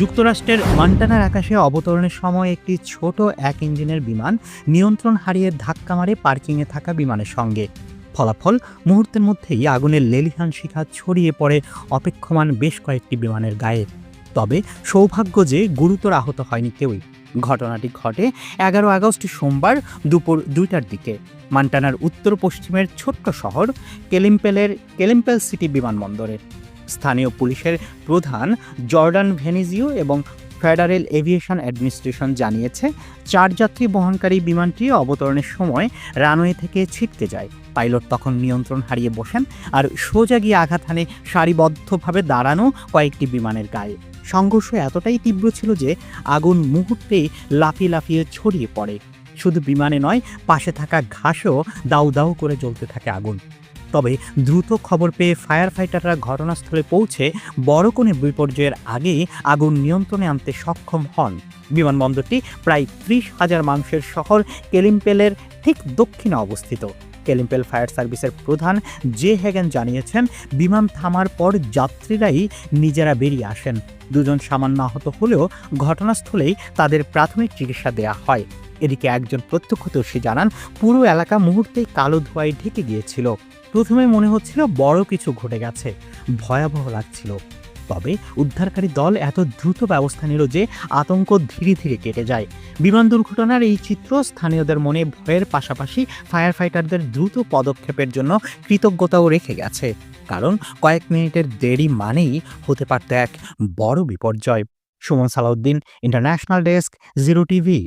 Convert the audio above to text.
যুক্তরাষ্ট্রের মন্টানার আকাশে অবতরণের সময় একটি ছোট এক ইঞ্জিনের বিমান নিয়ন্ত্রণ হারিয়ে ধাক্কা মারে পার্কিংয়ে থাকা বিমানের সঙ্গে। ফলাফল, মুহূর্তের মধ্যেই আগুনের লেলিহান শিখা ছড়িয়ে পড়ে অপেক্ষমান বেশ কয়েকটি বিমানের গায়ে। তবে সৌভাগ্য যে গুরুতর আহত হয়নি কেউই। ঘটনাটি ঘটে এগারো আগস্ট সোমবার দুপুর দুইটার দিকে। মান্টানার উত্তর পশ্চিমের ছোট্ট শহর কেলিম্পেলের কেলিম্পেল সিটি বিমানবন্দরে। স্থানীয় পুলিশের প্রধান জর্ডান ভেনিজিও এবং ফেডারেল এভিয়েশন অ্যাডমিনিস্ট্রেশন জানিয়েছে, চার যাত্রী বহনকারী বিমানটি অবতরণের সময় রানওয়ে থেকে ছিটকে যায়। পাইলট তখন নিয়ন্ত্রণ হারিয়ে বসেন আর সোজা গিয়ে আঘাত হানে সারিবদ্ধভাবে দাঁড়ানো কয়েকটি বিমানের গায়ে। সংঘর্ষ এতটাই তীব্র ছিল যে আগুন মুহূর্তেই লাফিয়ে লাফিয়ে ছড়িয়ে পড়ে। শুধু বিমানে নয়, পাশে থাকা ঘাসও দাউ দাউ করে জ্বলতে থাকে আগুন। তবে দ্রুত খবর পেয়ে ফায়ার ফাইটাররা ঘটনাস্থলে পৌঁছে বড় কোনো বিপর্যয়ের আগেই আগুন নিয়ন্ত্রণে আনতে সক্ষম হন। বিমানবন্দরটি প্রায় ত্রিশ হাজার মানুষের শহর কেলিম্পেলের ঠিক দক্ষিণে অবস্থিত। কেলিম্পেল ফায়ার সার্ভিসের প্রধান জে হেগেন জানিয়েছেন, বিমান থামার পর যাত্রীরাই নিজেরা বেরিয়ে আসেন। দুজন সামান্য আহত হলেও ঘটনাস্থলেই তাদের প্রাথমিক চিকিৎসা দেয়া হয়। এদিকে একজন প্রত্যক্ষদর্শী জানান, পুরো এলাকা মুহূর্তেই কালো ধোঁয়ায় ঢেকে গিয়েছিল। প্রথমে মনে হচ্ছিল বড় কিছু ঘটে গেছে, ভয়াবহ লাগছিল। তবে উদ্ধারকারী দল এত দ্রুত ব্যবস্থা নিল যে আতঙ্ক ধীরে ধীরে কেটে যায়। বিমান দুর্ঘটনার এই চিত্র স্থানীয়দের মনে ভয়ের পাশাপাশি ফায়ার ফাইটারদের দ্রুত পদক্ষেপের জন্য কৃতজ্ঞতাও রেখে গেছে। কারণ কয়েক মিনিটের দেরি মানেই হতে পারত এক বড় বিপর্যয়। Suman Salauddin international desk Zero TV